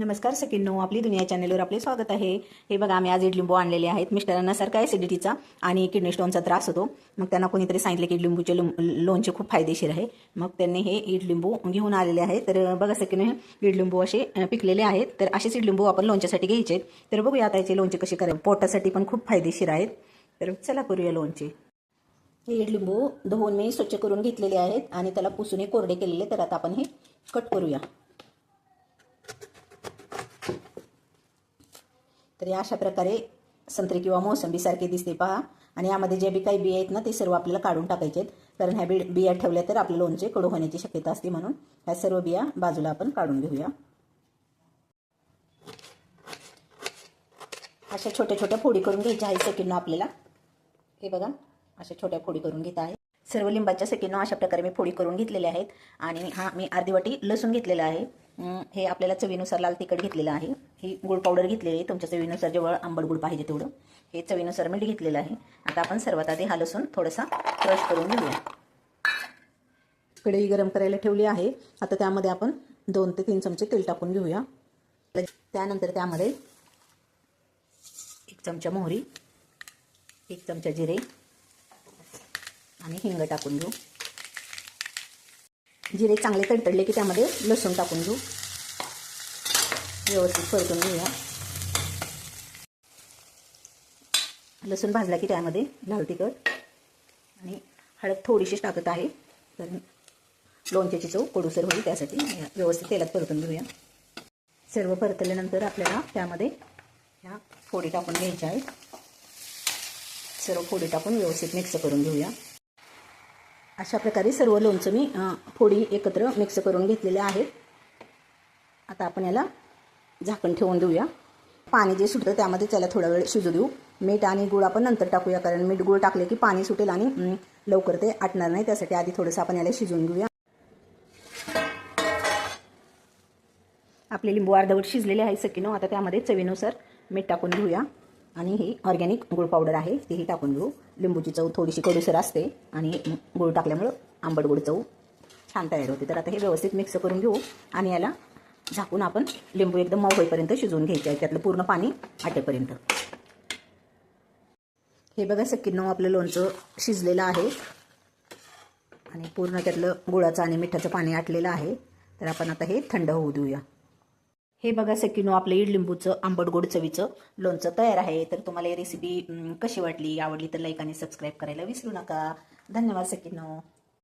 नमस्कार सकिन्नो आपली दुनिया चॅनलवर आपले स्वागत आहे. हे बघा आम्ही आज इडलिंबू आणलेले आहेत. मिस्टरांना सारखा ॲसिडिटीचा आणि किडनी स्टोनचा त्रास होतो. मग त्यांना कोणीतरी सांगितलं की इडलिंबूचे लो- लोणचे खूप फायदेशीर आहे. मग त्यांनी हे इडलिंबू घेऊन आलेले आहेत. तर बघा सकिनो हे इडलिंबू असे पिकलेले आहेत. तर असेच इडलिंबू आपण लोणच्यासाठी घ्यायचे आहेत. तर बघूया आता याचे लोणचे कसे करावे. पोटासाठी पण खूप फायदेशीर आहेत. तर चला करूया लोणचे. हे इडलिंबू धुवून मी स्वच्छ करून घेतलेले आहेत आणि त्याला पुसून हे कोरडे केलेले तर आता आपण हे कट करूया. तर या अशा प्रकारे संत्री किंवा मोसंबीसारखी दिसते पहा. आणि यामध्ये जे बी काही बिया आहेत ना ते सर्व आपल्याला काढून टाकायचे आहेत. कारण ह्या बी बिया ठेवल्या तर आपल्या लोणचे कडू होण्याची शक्यता असते म्हणून ह्या सर्व बिया बाजूला आपण काढून घेऊया. अशा छोट्या छोट्या फोडी करून घ्यायच्या आहे सेकंड आपल्याला. हे बघा अशा छोट्या फोडी करून घेत आहे. सर्व लिंबाच्या सेकंड अशा प्रकारे मी फोडी करून घेतलेल्या आहेत. आणि हा मी अर्धी वाटी लसूण घेतलेला आहे. हे आपल्याला चवीनुसार लाल तिखट घेतलेलं आहे. ही गुळ पावडर घेतलेली आहे. तुमच्या चवीनुसार जेवळ आंबट गुळ पाहिजे तेवढं हे चवीनुसार मीठ घेतलेलं आहे. आता आपण सर्वात आधी हा लसूण थोडासा क्रश करून घेऊया. कढई गरम करायला ठेवली आहे. आता त्यामध्ये आपण दोन ते तीन चमचे तेल टाकून घेऊया. त्यानंतर त्यामध्ये एक चमचा मोहरी एक चमचा जिरे आणि हिंग टाकून घेऊ. जिरे चांगले तडतडले की त्यामध्ये लसूण टाकून घेऊ. व्यवस्थित परतून घेऊया. लसूण भाजला की त्यामध्ये लाल तिखट आणि हळद थोडीशीच टाकत आहे. तर लोणच्याची चव कडूसर होईल त्यासाठी. व्यवस्थित तेलात परतून घेऊया. सर्व परतल्यानंतर आपल्याला त्यामध्ये ह्या फोडी टाकून घ्यायच्या आहेत. सर्व फोडी टाकून व्यवस्थित मिक्स करून घेऊया. अशा प्रकारे सर्व लोणचं मी फोडी एकत्र मिक्स करून घेतलेले आहेत. आता आपण याला झाकण ठेवून देऊया. पाणी जे सुटतं त्यामध्ये त्याला थोडा वेळ शिजू देऊ. मीठ आणि गुळ आपण नंतर टाकूया कारण मीठ गुळ टाकले की पाणी सुटेल आणि लवकर ते आटणार नाही. त्यासाठी आधी थोडंसं आपण याला शिजवून घेऊया. आपले लिंबू अर्धवट शिजलेले आहे सकिनो आता त्यामध्ये चवीनुसार मीठ टाकून घेऊया. आणि ही ऑर्गॅनिक गुळ पावडर आहे तीही टाकून घेऊ. लिंबूची चव थोडीशी कडूसर असते आणि गुळ टाकल्यामुळं आंबट गुळ चव छान तयार होते. तर आता हे व्यवस्थित मिक्स करून घेऊ आणि याला झाकून आपण लिंबू एकदम मऊ होईपर्यंत शिजवून घ्यायचे आहे त्यातलं पूर्ण पाणी आटेपर्यंत. हे बघा सकिनो आपलं लोणचं शिजलेलं आहे. आणि पूर्ण त्यातलं गुळाचं आणि मिठाचं पाणी आटलेलं आहे. तर आपण आता हे थंड होऊ देऊया. हे बघा सकिनो आपलं इडलिंबूचं आंबट गोड चवीचं लोणचं तयार आहे. तर तुम्हाला ही रेसिपी कशी वाटली आवडली तर लाईक आणि सबस्क्राईब करायला विसरू नका. धन्यवाद सकिनो